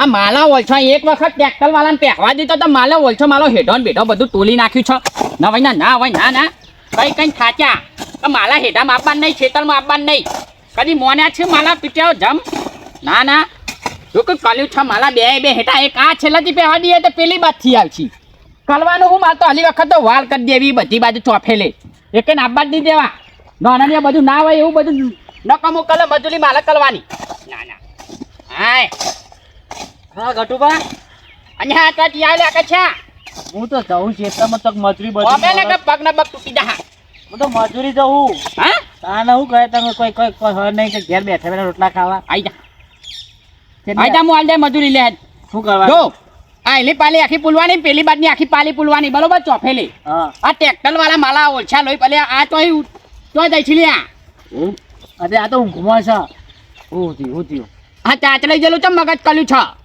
આ માલા ઓલછો એક વખત ટ્રેક્ટર વાળાને પહેરવા દીધો તો માલે ઓલછો માલો હેઠો ને બેઠો બધું તોલી નાખ્યું છે. ના ભાઈ, ના ના ભાઈ, ના ના. કઈ કઈ થાચ્યા તો માલા હેઠામાં આપવાનું નહીં, ખેતરમાં આપવાનું નહીં. કદી મોન્યા છે માલા પીટ્યાઓ જમ? ના ના. જો કે કલ્યું છે માલા બે બે હેઠા એક આ છેલ્લાથી પહેવા દઈએ તો પેલી બાજથી આવશે. કલવાનું હું? મારતો હલી વખત તો વાલ કરી દેવી, બધી બાજુ ચોફેલે. એક આબાદ નહીં દેવા. નાના બધું ના હોય એવું બધું નકમું કલે મજૂરી માલા કરવાની. ના ના. હાય. હા ગટુબા અને હા તો ત્યાં લે કે છે? હું તો જઉં ખેતરમાં તક મજૂરી ઓમે ને કે પગ ને પગ તૂટી હું તો મજૂરી જવું હા? તાને હું કહે તમે કોઈ કોઈ કોઈ હોય નહીં કે ઘેર બેઠા બેઠા રોટલા ખાવા. આઈ જા. આઈ જા હું હાલ દે મજૂરી લે. શું કરવા જો આ એલી પાલી આખી પુલવાની પેલી બાજની આખી પાલી પુલવાની બરોબર ચોફેલી? આ ટ્રેક્ટર વાળા માલા ઓછા લોહી પેલી આ તોય તો જાય છે લ્યા હું અરે આ તો ઊંઘમાં છે. હું થયું હું થયું હા લઈ ગયેલું છે મગજ કલ્યું છે.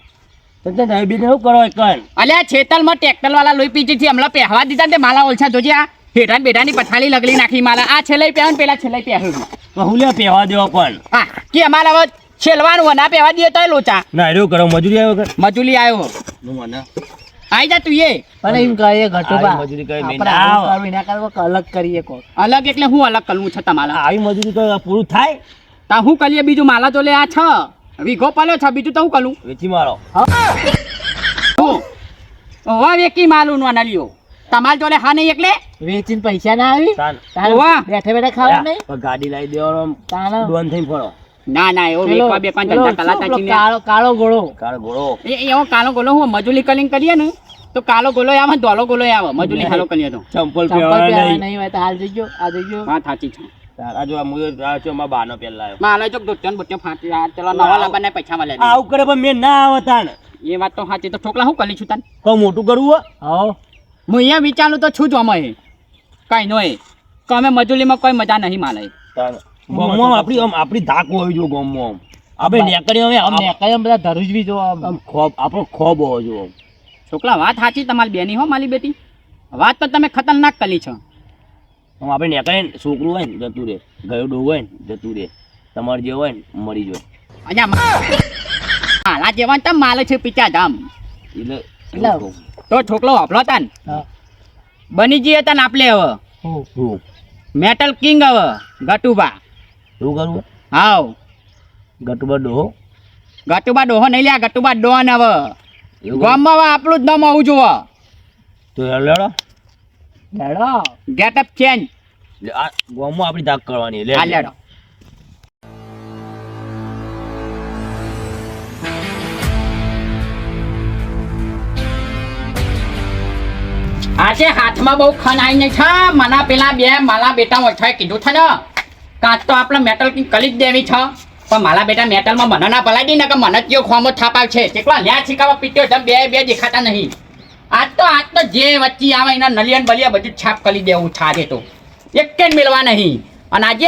તો તે નહીં શું કરો કર અલ્યા છેતરમાં ટ્રેક્ટર વાળા લોહી પીજી થી હમણાં પહેવા દીધા ને માલા ઓછા જોજે આ. હેઠા ને બેઠાની પથારી લગલી નાખી માલા. આ છેલ્લે પહેવા પેલા છેલ્લે પહેર્યું હું લે પહેવા દેવા પણ હા કે અમારા હવે છેલવાનું પહેવા દઈએ તો લોચા. ના એવું કરો મજૂરી આવ્યો મજૂરી આવ્યો. મને. આઈ જા તું એ. પણ એમ મજૂરી મેં ના. કરવું કોઈક અલગ કરીએ અલગ એટલે હું અલગ કરવું છે તમારા? આવી મજૂરી તો પૂરું થાય? તા હું કરીએ બીજું માલા તો લે આ છ. વીઘો પાલ્યો છે બીજું તો હું કરું? વેચી મારો. હું? ઓવા વેકી માલું નો નલિયો. તમાર જોડે હા નહીં એટલે વેચીને પૈસા ના આવી? ઓવા. બેઠા બેઠા ખાવા નહીં? ગાડી લાવી દેવાનો તાના. ડોન થઈને ફરો. ના ના એવો વેકવા બેકવા પેલો ધંધા કલાતા પેલો કાળો કાળો ગોળો કાળ ગોળો એ એ એવો કાલો ગોલો હું મજૂરી કલિંગ કરીએ ને તો કાલો ગોલો આવે ધોલો ગોલો આવે મજૂરી હાલો કરીએ તો ચંપલ ચંપલ પહેરવા નહીં. નહીં હોય તો હાલ જઈજો આ જઈજો સાચી છે. તારા જો આ મુયો આ જો મારા બાનો પહેલા આવ્યો. માલા જો દોત્યાન બોત્યા ફાટી આ ચલો નવા લાવવાના પૈસા મળે આવું કરે પણ મેં ના આવે એ વાત તો સાચી તો છોકરા હું કરી છું તને? કહું મોટું કરવું હો. હો હું અહીંયા વિચારું તો છું જ અમે કઈ નો એ અમે મજૂરીમાં કોઈ મજા નહીં માલે. તાન ગોમમાં આપણી આમ આપણી ધાક હોવી જોઈએ ગોમમાં આપણે નેકડી અમે આમ આમ બધા ધરુજવી જો આમ. આમ ખોબ આપણો ખોબ હોવો જોઈએ છોકરા વાત સાચી તમારી બેની હો મારી બેટી. વાત તો તમે ખતરનાક કરી છો. આમ આપણે નેકડીએ ને છોકરું હોય ને જતું રહે. ગયો ડો હોય ને જતું રહે. તમારે જે હોય ને મળી જાય. અહીંયા માલા જેવા તમ માલે છે પીચા ધામ. એટલે. તો છોકરો વાપરો તન. ને બની જઈએ તને આપલે હવે. મેટલ કિંગ હવે ગટુબા. શું કરું? હાવ ગટુબા ડોહો? ગટુબા ડોહો નહીં લ્યા ગટુબા ડોન હવે. ગામમાં આપણું જ નામ આવું જોવા તો હેડ લેડો ગેટ અપ ચેન્જ આ ગામમાં આપણી ધાક કરવાની લે આ લેડો આજે હાથમાં બહુ ખનાઈ નહીં છે. મને પેલા બે માલા બેટા ઓછાએ કીધું છે ને. કાંચ તો આપણે મેટલ કિંગ કરી જ દેવી છે. પણ માલા બેટા મેટલમાં મને ના પલાઈ દી ને કે મને જ ખોમો થાપાવ છે કેટલા લ્યા છીકાવા પીટ્યો છે બે બે દેખાતા નહીં. આજ તો આજ તો જે વચ્ચે આવે એના નલિયન બલિયા બધું છાપ કરી દેવું છાજે તો. એક જ મેળવા નહીં. અને આજે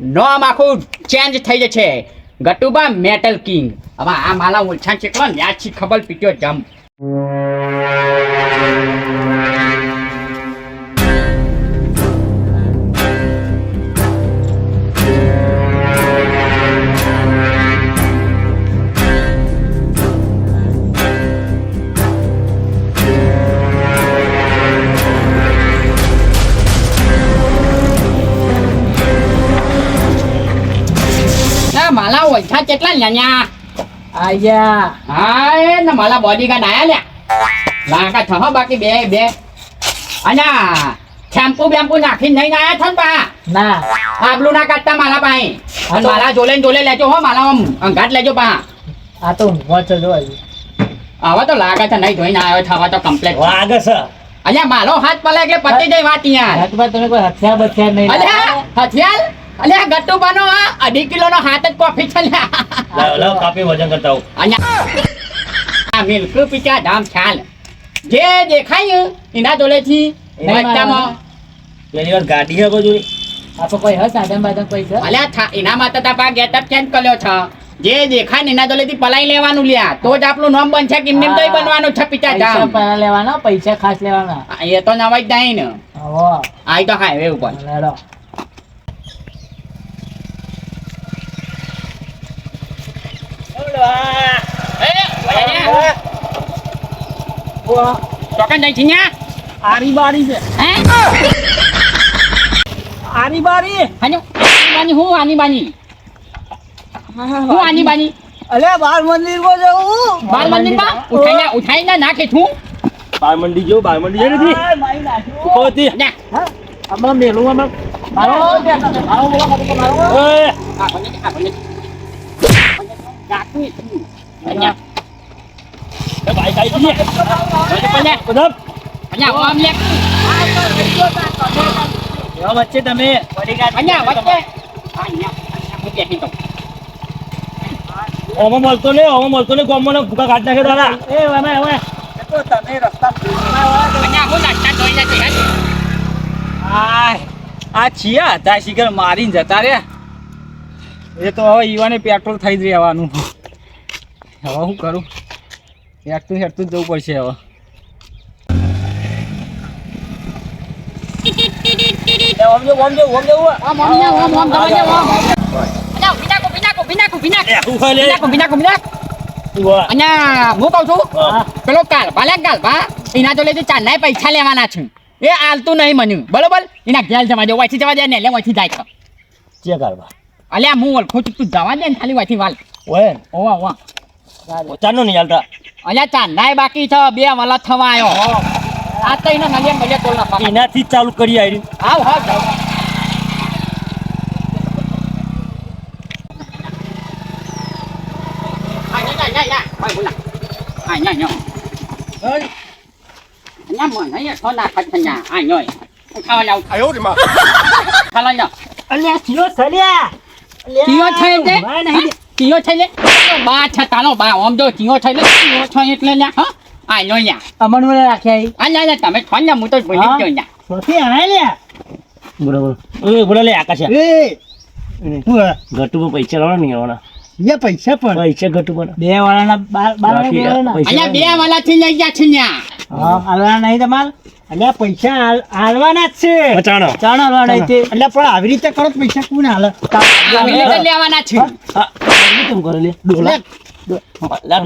નોમ આખું ચેન્જ થઈ જશે. ગટુબા મેટલ કિંગ હવે આ માલા ઓછા છે. કોણ? યાદ છી ખબર પીટ્યો જમ. માલા ઓછા કેટલા લ્યા આયા. હા એ ને માલા બોડીગાર્ડ આયા લ્યા. લાકા છ બાકી બે બે. અને શેમ્પુ બેમ્પુ નાખીને નહીં આયા છો ને બા? ના. આબલું ના કાઢતા માલા પાસે હા અને તો- માલા જોલે લેજો હો આમ અંગાટ લેજો પા આ તો છે જો તો લાગે છે નહીં જોઈને આવ્યો છે હવે તો કમ્પ્લેટ વાગે છે. અલ્યા માલો હાથ પલે એટલે પતી જાય વાત યાર. ઘટમાં તમે કોઈ હથિયાર બથિયાર નહીં હથિયાર? અલ્યા ગટ્ટુબાનો આ અઢી કિલોનો હાથ જ કોફી છે લ્યા. લાવ લાવ કાપી વજન કરતા હું અહીંયા. આ મિલ્ક પીચા ધામ ખ્યાલ. જે દેખાય એના જોડેથી નહીં બચ્ચામાં પેલી વાર ગાડી હે બધું. આપો કોઈ હે સાધન બાધન કોઈ છે? અલ્યા થા- એના માટે તો આપા ગેટઅપ ચેન્જ કર્યો છે. જે દેખાય ને એના જોડેથી પલાઈ લેવાનું લ્યા. તો જ આપણું નામ બનશે કે એમને તોય બનવાનું છે પીચા પૈસા ધામ. પહેલા લેવાના પૈસા ખાસ લેવાના. એ તો નવાઈ જ નહીં ને. હવો આ તો હાઈવે ઉપર લેડો એ, વળ્યા. ચોકન જાય છે આરી બારી છે. હે? આરી બારી? હાજો બાની હું આની બાની? હું આની બાની? અલે બાર મંદિરમાં જવું બાલ મંદિરમાં ઉઠાઈને ઉઠાઈને નાખે છું. બાર મંડી જો બાર મંડી જઈ નથી? જા હમણાં મેલું હમણાં મારો મારો બોલો મારો મારો મળતો ને ઓમાં મળતો ને ગોમમાં ભૂકા કાઢ નાખે તારા હવે તો તમે રસ્તા અહીંયા હું નાસ્તા આ છીએ હતા શિખર મારીને જતા રહ્યા. એ તો હવે ઈવાને પેટ્રોલ થઈ જ રહેવાનું હવે શું કરું? હેઠતું હેઠતું જ જવું પડશે હવે. પેલો કાલભા લે કાલભા એના તો લેજે ચાંદના પૈસા લેવાના છે. એ આલતું નહીં મને બરોબર? એના ઘેર જવા દે ઓછી જવા દે ને એટલે ઓછી જાય છે અલ્યા હું ઓળખું છું તું જવા દે ને ખાલી વાથી વાલ. ઓય. ઓવા ઓવા. ચાનો નહીં હાલતા. અલ્યા ચાંદાય બાકી છે બે વાલા થવા આવ્યો આ તો એના નલિયા મળ્યા તોલ ના એનાથી ચાલુ કરી આવી આવ હા? જાવ ખાવા લાવ ખાવા લાવ અલ્યા સલ્યા છે છે લે બા છે તાનો બા. ઓમ જો ચિયો છે લે છે એટલે લ્યા હા? આ નો અમન મને રાખ્યા આ લ્યા લ્યા તમે ખોન લ્યા હું તો ભૂલી ગયો લ્યા. સોથી લ્યા. બોલે લે આકાશ એ. પર પૈસા લાવવા નહીં આવવાના યા પૈસા પણ. પૈસા ગટુ પર બે વાળાના બાર બાર બે વાળાના. બે વાલા લઈ ગયા છે લ્યા હા હાલવાના નહીં તમાર? અલ્યા પૈસા હાલવાના જ છે. પચાણો. ચાણ હાલવાના છે એટલે પણ આવી રીતે કરો તો પૈસા કોને હાલે? લેવાના છે. કેમ કરે લે? ડોલા.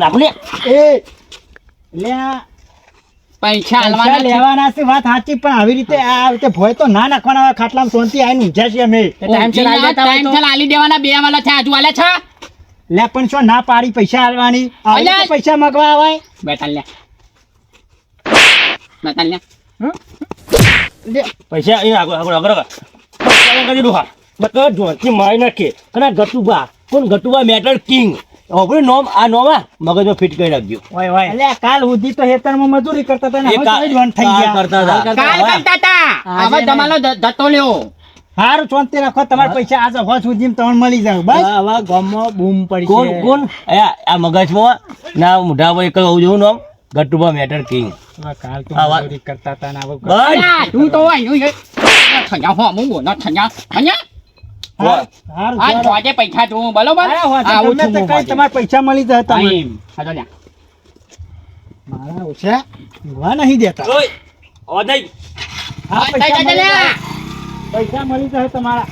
લાખ લે એ. અલ્યા પૈસા હાલવાના લેવાના છે વાત સાચી પણ આવી રીતે આ રીતે ભોય તો ના નાખવાના ખાટલામાં શાંતિ આવીને ઊંઝા અમે. ટાઈમ આલી દેવાના બે વાળા છે આજુ આલે છે? લે પણ શું ના પાડી પૈસા હાલવાની અલ્યા. પૈસા મગવા આવે બેટા લે. બેટા લે. પૈસા એ આગળ આગળ આગળ આગળ. પૈસા કરી દો હા. બતો જોથી મારી નાખે. અને ગટુબા કોણ? ગટુબા મેટર કિંગ હવે નોમ આ નોમા મગજમાં ફિટ કરી રાખજો ઓય ઓય. અલ્યા કાલ સુધી તો હેતરમાં મજૂરી કરતા હતા ને હવે થઈ ગયા. કરતા હતા. કાલ કાલ કરતા હતા. હવે તમારો ધતો લ્યો. હારું શાંતિ રાખો. તમારા પૈસા આજે હોશ સુધી તમને મળી જાય. બસ. હવે ગામમાં બૂમ પડી કોણ કોણ? આ આ મગજમાં ના મોઢા ભાઈ કહું જોઉં નામ ગટુબા મેટર કિંગ કાલ તો મજૂરી કરતા હતા ને બસ. તું તો હો બોનો પૈસા બરોબર? હોજે, હોજે. તમારા પૈસા મળી જાય તમને. મારા ઓછા. નહીં દેતા. હા, પૈસા. પૈસા મળી જશે તમારા.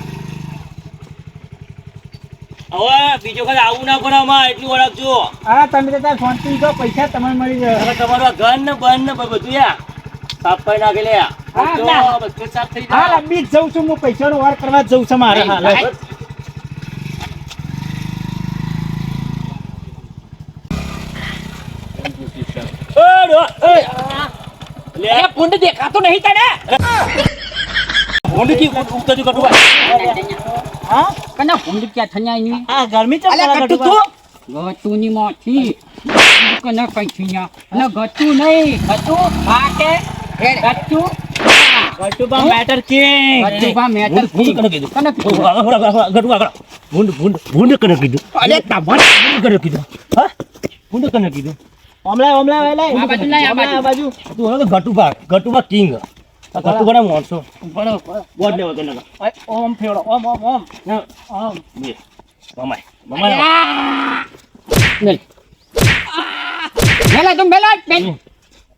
હવે બીજો કઈ આવું ના કરાવમાં એટલું ઓળખજો હા તમે તો ત્યાં શાંતિ જો પૈસા તમને મળી જાય હવે તમારું ઘર ને બન ને બધું યા સાફ કરી નાખે લે હા, જો, ના. બધું સાફ થઈ હાલ જાય અબી જ જઉં છું હું પૈસાનો વાર કરવા જઉં છું મારે. હાલ દેખાતું નહીં તને? ભૂંડ કી ઉગતો હા? કના પુંડ ક્યાં થયા એની આ ગરમી ચમ અલ્યા, પડે ગટુ ગટુબા? મોથી કને કઈ થયા અને ગતુ નહીં. ગતુ આ કે? Gatuba matter king Gatuba matter ભૂંડ કને કીધું? કને કીધું? આગળ, આગળ, આગળ, ગટુ આગળ. ભૂંડ ભૂંડ ભૂંડ કને કીધું? અરે તમારે ભૂંડ કને કીધું? હા? ભૂંડ કને કીધું? ઓમલા ઓમલા વેલા આ બાજુ લાય, આ બાજુ. તું હવે ગટુબા ગટુબા કિંગ. આ ગટુબાના માણસો ગોડ લેવા તને ઓય, ઓમ ફેરવો ઓમ ઓમ ઓમ. ઓમ બે. મમાય મમાય નહીં. મેલા તું મેલા.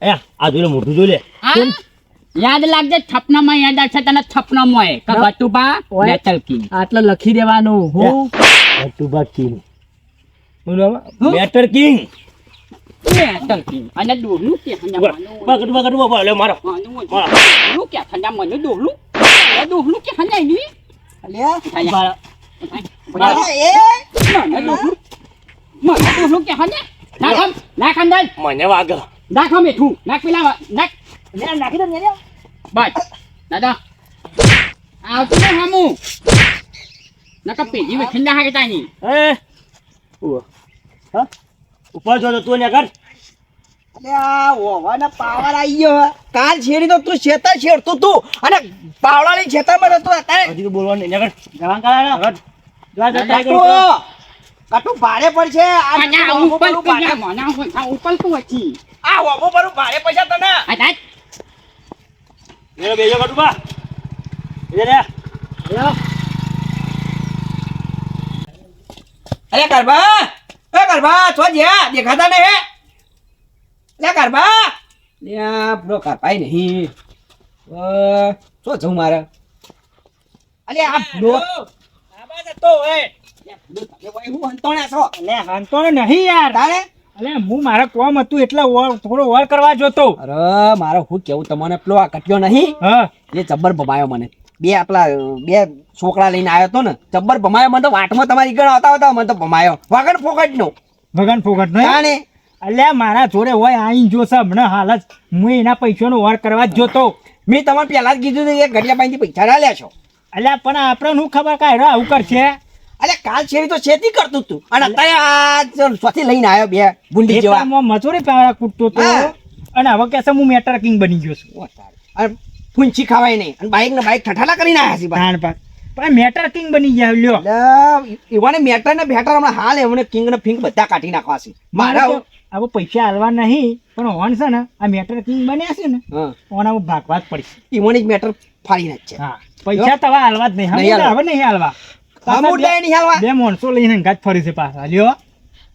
એ આ જોઈ લે મોઢું જોઈ લે. યાદ લાગજે છપનામાં યાદ આવશે તને છપનામાં હોય કે ગતુબા મેટલ કિંગ. આટલે લખી દેવાનું. હું? ગટુબા કિંગ. Metal king. અને દોરલું કે હંજા માનું બા ગટુબા ગટુબા બા લે મારો. દોરલું કે હંજા મને? એ દોરલું કે હંજા ઈની અલ્યા. મારા. એ. મને દોરલું મને દોરલું કે હંજા નાખ નાખ અંદર મને વાગ. નાખ મીઠું નાખ પેલા નાખ. લે નાખી દો ને લે. બસ દાદા. આવતું હામું. નકા પેજી વેખંડા હાકે તાની. એ ઉવા. હા? ઉપર જો તો તું ને કર અલ્યા ઓવાના પાવર આઈ ગયો કાલ છેડી તો તું છેતર છેડતું તું. અને પાવડાની છેતરમાં તો અત્યારે. હજી તો બોલવાનું નહીં. કર જવાન કર જા જા ટ્રાય કટુ કર. ભારે પડશે. આ ઉપર પડું મને ઉપર તો હતી આ હોમો પડું ભારે પૈસા તને. આ બેજો એ રે અરે ગરબા એ ગરબા છો જ્યાં? દેખાતા ને હે? લે ગરબા. લે પૂરો કાપાય નહીં. શું જવું મારે? અરે આ ભૂલો બાબા જતો હોય હું હંતોણે છો? નહીં યાર. તારે? અલે હું મારા કોમ હતું એટલે થોડો વોર કરવા જોતો. અરે મારો હું કેવું તમને પેલો આ કટ્યો નહીં? હા. એ જબ્બર ભમાયો મને. બે આપલા બે છોકરા લઈને આવ્યો હતો ને જબ્બર ભમાયો મને તો વાટમાં તમારી ગણ આવતા હતા મને તો ભમાયો. વગર ફોકટ નો. ભગન ફોગટ નહીં તાને અલ્યા મારા જોડે હોય આઈન જોશે હમણાં હાલ જ. હું એના પૈસાનો વાર કરવા જ જોતો. મેં તમને પહેલા જ કીધું હતું કે ઘડિયા પાસેથી પૈસા ના લે છો અલ્યા પણ આપણે હું ખબર કાંઈ આવું કરશે? અલે કાલ છેડી તો છેતી કરતું તું. અને અત્યારે સ્વથી લઈને આવ્યો બે બુંડી જેવા. મજૂરી કૂટતો તો. અને હવે કહેશે હું મેટર કિંગ બની ગયો છું. અને ફૂંચી ખાવાય નહીં. અને બાઈક ને બાઈક ઠઠાલા કરીને આવ્યા છે તાણ પાક પણ મેટર કિંગ બની ગયા લ્યો. એવાને મેટર ને બેટર હમણાં હાલ એમને કિંગ ને ફિંગ બધા કાઢી નાખવા છે. મારા હવે પૈસા હાલવા નહીં પણ ઓન છે ને આ મેટર કિંગ બન્યા છે ને ઓન ઓના ભાગવા જ પડશે. ઈવોની જ મેટર ફાડી નાખ છે. હા. પૈસા તો હવે હાલવા જ નહીં. હવે નહીં હાલવા. બે- નહીં હાલવા. બે માણસો લઈને ગાજ ફરી છે પાછા લ્યો.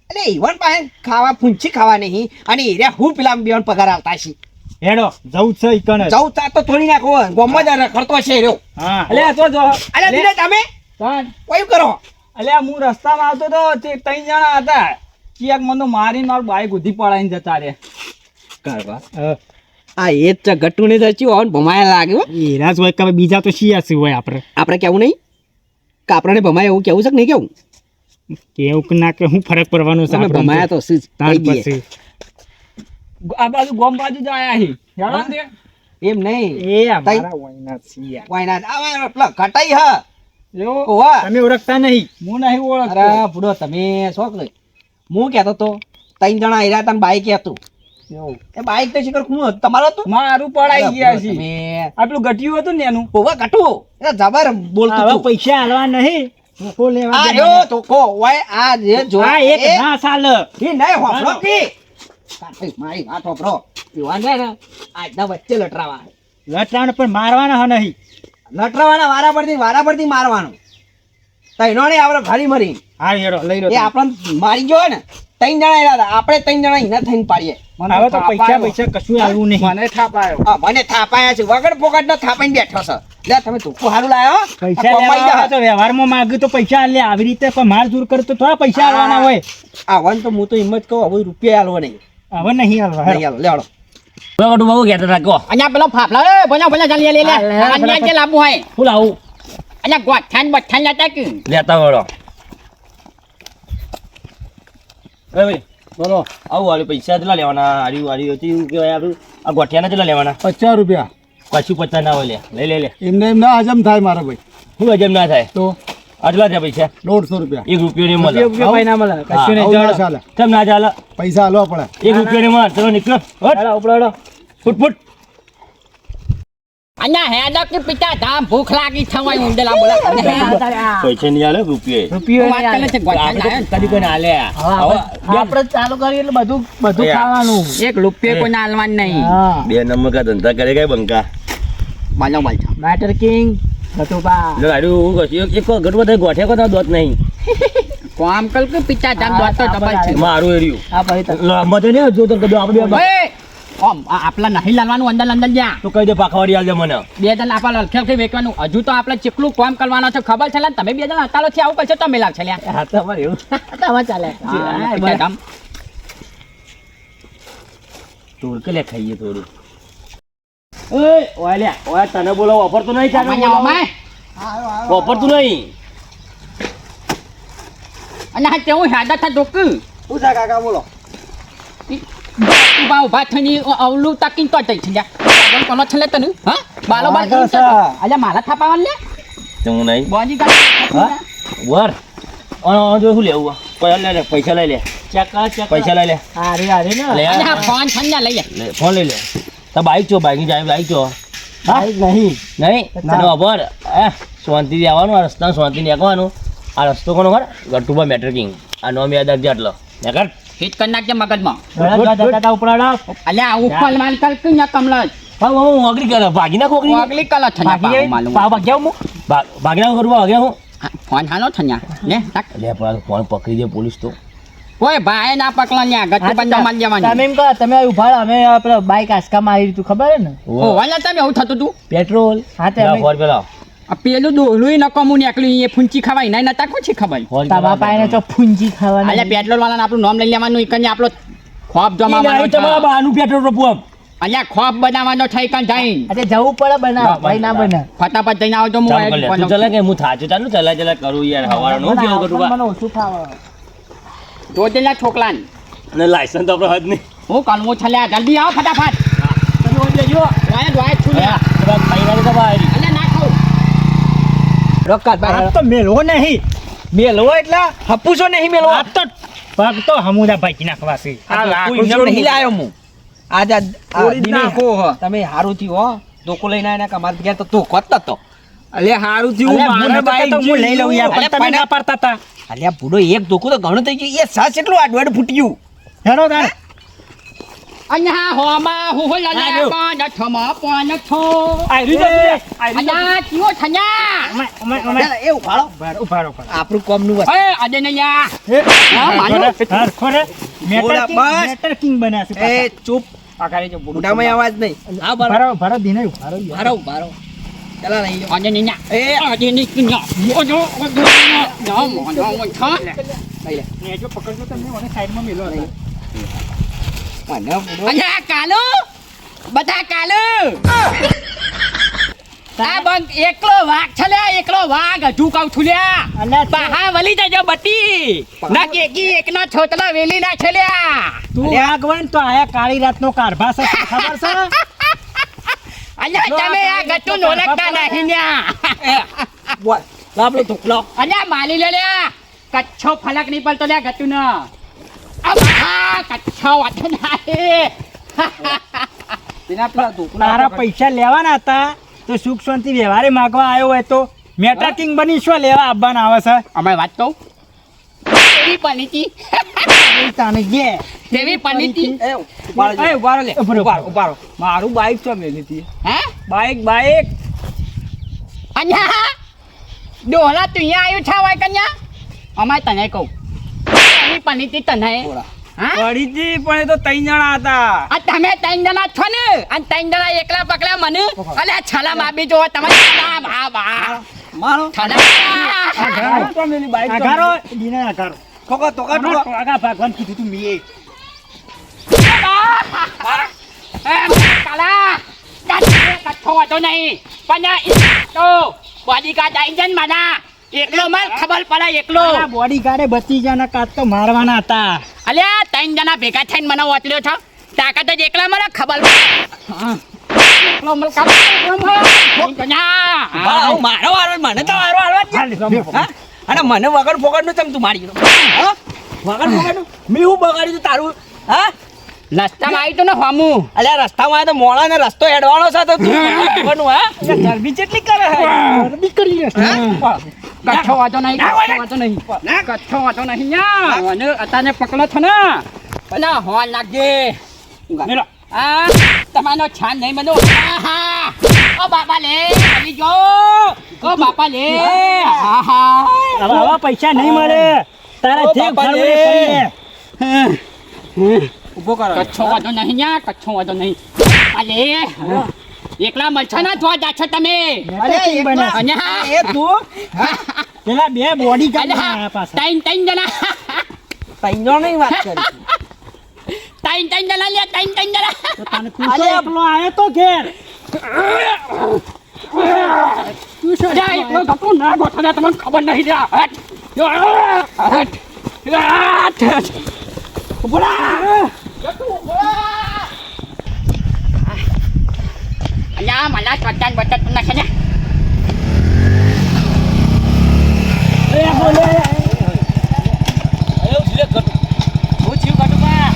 એટલે ઈવન પાસે ખાવા ફૂંચી ખાવા નહીં. અને એરિયા હું પેલા બેન પગાર આવતા છે હેડો જવું છે ઈ જવું તા તો થોડી નાખો ગોમમાં જ રખડતો છે રહ્યો. હા. અલ્યા તો જો અલે લે, તમે? તાણ. કોઈ કરો? અલે હું રસ્તામાં આવતો તો તે ત્રણ જણા હતા. ચિયાક મને મારીને મારું બાઈક ઉધી પડાઈને જતા રે આ એ જ ગટ્ટુ ને ધરચ્યું હોય ભમાયા લાગ્યો જ હોય કે બીજા તો શિયાસી હોય આપણે? આપણે કેવું નહીં? કે આપણને ભમાય એવું કેવું છે કે નહીં કેવું? કેવું કે ના કે હું ફરક પડવાનો છે ભમાયા તો શું. પછી. આ બાજુ ગોમ બાજુ જ આયા હી. હેડો ને એમ નહીં. એ અમારા વયના શિયા વાયના આવા પેલા ઘટાઈ હ. તમે ઓળખતા નહીં. હું નહીં ઓળખતો. અરે બુડો તમે શોખ લઈ હું કહેતો તો ત્રણ જણા આયરા હતા બાઈક હતું. એ બાઈક તો શીખર કોનું હતું? હતું? મારું પડાઈ ગયા છે. આટલું ઘટ્યું હતું ને એનું. ઓવા ઘટુ એ જબર બોલતું પૈસા હાલવા નહીં. લેવા આ દે તો કો ઓય આ જે જો આ એક ના ચાલે ઈ નહીં હોફળો કી કાંઈ મારી વાત હોફળો યુવાન ને આજના વચ્ચે લટરાવા લટાણ પણ મારવાના હ નહીં. લટરાવાના વારા પરથી વારા પરથી મારવાનું. તૈનો ને આપણે મરી હા હેડો લઈ લો એ આપણને મારી ગયો ને ત્રણ જણા આપણે ત્રણ જણા એના થઈને પાડીએ. હવે તો પૈસા પૈસા કશું આલવું નહીં. મને થાપાયો. હા મને થાપાયા છે. વગર પોકટ નો થાપાઈને બેઠો છે. લે તમે ધોકું સારું લાયો હો? પૈસા લેવા તો વ્યવહારમાં માગ્યું તો પૈસા આલે. આવી રીતે માર દૂર કરે તો થોડા પૈસા આવવાના હોય. આવવાનું તો હું તો એમ જ કહું હવે રૂપિયા આલવો નહીં. હવે નહીં આલવા નહીં આલો લેવડો. ગટુ બાબુ કહેતા હતા અહીંયા પેલો ફાફલા એ ભલા ભલા ચાલી લે લે અહીંયા જે લાવવું હોય. શું લાવું? અહીંયા ગોઠાન બઠાન લેતા કે? લેતા વળો. એ ભાઈ બોલો આવું વાળી પૈસા કેટલા લેવાના? આર્યું આર્યું હતું એવું કહેવાય આપણું? આ ગોઠિયાના કેટલા લેવાના? પચાસ રૂપિયા. પાછું પચાસ ના હોય લે. લઈ લે લે. એમને એમ ના હજમ થાય મારા ભાઈ. શું હજમ ના થાય? તો? આટલા થયા પૈસા દોઢસો રૂપિયા. એક રૂપિયો નહીં મળે. રૂપિયો ના મળે. કશું નહીં આવું ના ચાલો. ના પૈસા હાલો પડે. એક રૂપિયો નહીં મળે. ચલો નીકળો. હટ. હેડો, ફૂટ ફૂટ. અહીંયા હેડા કે પિતા. ધામ ભૂખ લાગી થવાય ઊંડેલા બોલા. પૈસા નહીં આલે રૂપિયો રૂપિયો વાત કરે છે ગોઠાન લાવ્યો ને. કદી કોઈ આલે. આપણે ચાલુ કરીએ એટલે બધું બધું ખાવાનું. એક રૂપિયો કોઈ હાલવાનું નહીં. બે નંબર કા ધંધા કરે કઈ બંકા? મેટર કિંગ ગટુબા જો આડું હું કહું એક એક ઘટ ગોઠે કોઈ દોત નહીં. કોમ કલ કે પિતા ધામ દોત તો ડબલ છે. મારું એર્યું આ ભાઈ લો, મધે નહીં જો તો કદું આપણે બે ઓમ આપલા નહીં લાવવાનું અંદર અંદર જ્યાં તો કહી દે પાખાવાડી આલ મને. બે જણ આપણા લખેલ વેકવાનું હજુ તો આપણે ચેકલું કામ કરવાનું છે ખબર છે? તમે બે જણ હતાલો છે આવું કરશો તમે લાગશે લ્યા. હા તો અમારે એવું. તમારે ચાલે. હા, પિતા ધામ. કે લે ખાઈએ થોડું ઓય ઓય લે ઓય તને બોલો વાપરતું નહીં અમાય વાપરતું નહીં. અને આ કેવું હેડા થા ડોકું શું છે કાકા બોલો. ઊભા ઊભા થઈને અવલું તાકીને તો જઈ છે કોનો છલે તને? હા? બાલો બાલ. અલ્યા મારા થાપાવાન લે તું નહીં. બોજી કા વર. ઓન જો હું લેવું પૈસા લે લે પૈસા લઈ લે. ચેક ચેક પૈસા લઈ લે. અરે અરે ને. ફોન છન્યા લઈ લે લે ફોન લઈ લે. તો બાઈક ચો બાઈક જાય બાઈક છો. ભાઈ નહીં. નહીં? બરાબર એ શાંતિથી આવવાનું આ રસ્તા શાંતિ નીકળવાનું. આ રસ્તો કોનો ખબર? ગટુબા મેટર કિંગ આ નો યાદ રાખજે આટલો. નીકળ હિટ કરી નાખજે મગજમાં. અલ્યા ઉપર માલ કલ કઈ ના કમલજ હા હું ઓગળી કરે ભાગી નાખો ઓગળી વાગલી કલ પાવ ભાગ્યા હું? ભાગી નાખો કરું ભાગ્યા હું? ફોન હાલો થન્યા ને લે પણ ફોન પકડી દે પોલીસ તો. કોઈ ભાઈ ના પકલા લ્યા ગટ્ટુ બંધા જવાની તમે એમ કહો તમે ઊભા રહો, અમે પેલો બાઈક આસકા મારી તું ખબર હે ને? ઓ વાલા તમે એવું થતું તું? પેટ્રોલ હા લા, અમે- ફોન પેલો. આ પેલું દોહલું નકમું નીકળ્યું એ ફૂંચી ખવાય ના નતા કોછી ખબર? તમારા પાસે તો ફૂંજી ખવાય અલ્યા પેટ્રોલ વાળાને આપણું નામ લઈ લેવાનું ઈ કને આપણો ખોપ જમાવાનો તમારા બાનું પેટ્રોલ પંપ અલ્યા ખોપ બનાવવાનો થઈ કન જઈને. અરે જવું પડે બનાવ ભાઈ ના બને. ફટાફટ જઈને આવજો હું ચાલ આ કર લે. તું. ચલા કે હું થાચું ચાલુ ચલા ચલા કરું યાર હવારનું. હું કેવું કરું ઓછું મને ફાવે જોજેલા છોકલાને અને લાયસન્સ તો આપણે હજ નહીં. હું કલમો છલ્યા જલ્દી આવો ફટાફટ. તમે ઓજે જો વાય વાય છુલ્યા બધા ખાઈ નાખે તો અલ્યા ના ખાવ રોકત આ તો મેલવો નહીં. મેલવો એટલે હપુસો નહીં મેલવો આ તો પગ તો હમુદા ભાઈ નાખવા છે. આ લાકડું નહીં લાયો હું. આજ આ- આ તોડી જ દિને નાખો, તમે હારું થયું હો. ધોકો લઈને આયા ને કે અમારે ઘેર તો ધોકો જ નતો. અલે હારું થયું હું બાઈક હું લઈ લઉં યાર, પણ તમે ના પાડતા હતા અલ્યા બુડો એક ધોકો તો ઘણું થઈ ગયું. એ સાસ એટલું આડવાડ ફૂટ્યું. હેડો તાર અલ્યા હોમા હુહો હું લલા. કોણ છમા કોણ છો આઈ જા અલ્યા કીઓ અમે અમે એ ઉભાડો. ઉભાળો ઉભારો આપણું કોમનું વસ્તુ. એ આજે ને યા હા, માનો. બોલા, ખોરે મેટર કિંગ બન્યા છે એ ચૂપ. મોઢામાં અવાજ નહીં. હા બરાબર. ભરો ભરો દિને ઉભારો ભારો ભારો ને ને ને બધા કાલુ આ એકલો વાઘ છે એકલો વાઘ હજુ કઉ છું લ્યા અને બહા વલી જજો બટી ના કેકી એકના છોતલા છોતલો વેલી ના છે તું આગવન તો આયા કાળી રાતનો કારભા કારભાસ ખબર છે અલ્યા તમે આ ગટ્ટુ નોલકતા નહીં ન્યા. બોલ લાબલો ઢોકલો. અલ્યા માલી લે લ્યા કચ્છો ફલક નહીં પડતો લ્યા ગટ્ટુ ન આ કચ્છો વાતો નહીં. બિના પેલા ઢોકલા તારા પૈસા લેવાના હતા તો સુખ શાંતિ વ્યવહારે માગવા આવ્યો હોય તો મેટર કિંગ બની શું લેવા આવવાના આવે છે. અમે વાત કહું? કેવી પનીતી તાને જે કેવી પનીતી એ ઉભારો લે. ઉભારો ઉભારો ઉભારો મારું બાઈક તો મેલી હે? બાઈક બાઈક અન્યા ડોહલા તું અહીંયા આવ્યું છે હોય કન્યા? અમારે તને કહું. કેવી પનીતી તને. પણ એ તો ત્રણ જણા હતા. આ તમે ત્રણ જણા છો ને? અને ત્રણ જણા એકલા પકડ્યા મને. અલે છલા માબી જો તમે છલા ભા બા મારો છલા તો મેલી બાઈક આગારો દીને આઘારો ઠોકો તો આગા ભગવાન કીધું તું મીએ કાલા. કચ્છો વાતો નહીં. પણ તો બોડી ગાર્ડ આઈ જન એકલો માર ખબર પડે એકલો. બોડી ગાર્ડે બચી જાય કાચ તો મારવાના હતા. અલ્યા ત્રણ જણા ભેગા થઈને મને વાતલ્યો છો. તાકાત જ એકલા મને ખબર. હા, મારો વારો મને તો વારો વારો હા? અને મને વગર ફોગડનું તું મારી વગર ફોગડનું મેં હું બગાડ્યું તારું? હા? રસ્તામાં આવી તો ને હમું. અલ્યા રસ્તામાં તો મોળા ને રસ્તો હેડવાનો છે તો તું હા? ગરબી જેટલી કરે છે. નીકળી કચ્છો વાતો નહીં વાતો નહીં. કચ્છો વાતો નહીં યા મને અતાને પકડો છો ને. અને હોલ લાગજે. મેલો. આ તમારો છાન નહીં મનો આહા! ઓ બાપા લે આવી જો ઓ બાપા લે. આહા! હવે આવા પૈસા નહીં મળે. તારે જે બાપા ફરવું રે. એ કરીએ. ઊભો કરો. કચ્છો વાતો નહીં યા કચ્છો વાતો નહીં. અલે એકલા મળશો ને જા છો તમે. અરે એ તું. પેલા બે બોડી ટાઈમ પાછા ટાઈમ ત્રણ જણા. તૈનો નહીં વાત કરી. ત્રણ ત્રણ જણા લે ત્રણ ત્રણ જણા તને તું તો એકલો આયો તો ઘેર અરે, એકલો ગપ્પો ના ગોઠવતા તમને ખબર નહીં લે. હટ. હટ. હટ. હટ. રહો. અલ્યા, મને ચોટાન બટાટ નાખે ને. હું થયું ગટુબા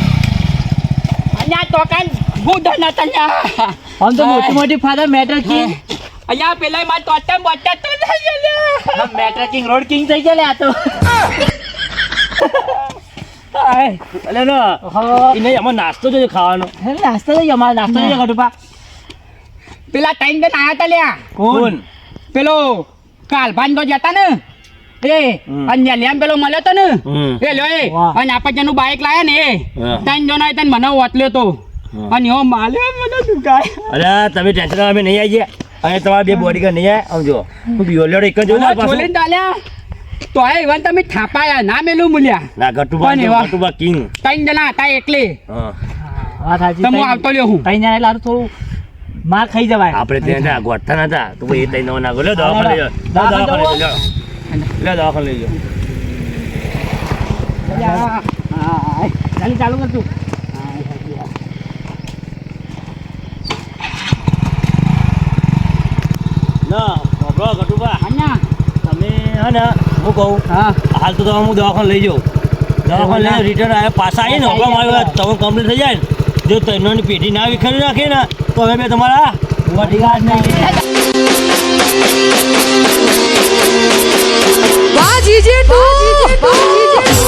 અલ્યા, ટોકાન ગુદો ના તલ્યા. આમ તો મોટી મોટી ફાધર મેટર કિંગ અહીંયા પેલા માર ટોટાન બટાટ તો થઈ અલ્યા. મેટર કિંગ રોડ કિંગ થઈ ગયા આ તો. અલે નો નહીં નાસ્તો જોઈએ ખાવાનો. નાસ્તો અમારે નાસ્તો લઈ ગટુબા પેલા ટાઈમ જણ આયા તા લ્યા. કોણ? પેલો કાલભાન તો જતા ને. એ. અને લેમ પેલો મળ્યો તો ને? એ લો એ. અને આપણે જેનું બાઈક લાયા ને એ હા. ત્રણ જણ આયા તા મને ઓતલ્યો તો. અને હો માલ્યો મને દુખાય અરે તમે ટેન્શન અમે નહીં આવી ગયા અને તમારા બે બોડી ગાર્ડ નહીં આવ્યા સમજો હું બીઓલેડો એક જ જોઉં ને મને પાછું. છોલીને ચાલ્યા તો એ ઇવન તમે થાપાયા ના મેલું મૂલ્યા. ના ગટુબા ગટુબા કિંગ. ત્રણ જણા હતા એકલે. હા. વાત સાચી આવતો લ્યો હું. તઈ એટલે થોડું માર ખાઈ જવાય. આપણે ત્યાં ગોઠતા નતા. તો એ તઈ નવો નાખો લે દવાખાને લઈ જાઓ લે દવાખાને લઈ જાઓ. ચાલી ચાલુ કર તું. ના બાબરો ગટુબા અહીંયા તમે હા ને હું કહું હા. હાલ તો તમે હું દવાખાને લઈ જાઉં. દવાખાને લઈને રિટર્ન આવ્યા પાછા આવીને હમણાં મારી તમે કમ્પ્લીટ થઈ જાય ને. જો તૈનોની પેઢી ના વિખરી નાખી ને તો હવે મેં તમારા બોડીગાર્ડ નહીં. বাজি জেঠু বাজি জেঠু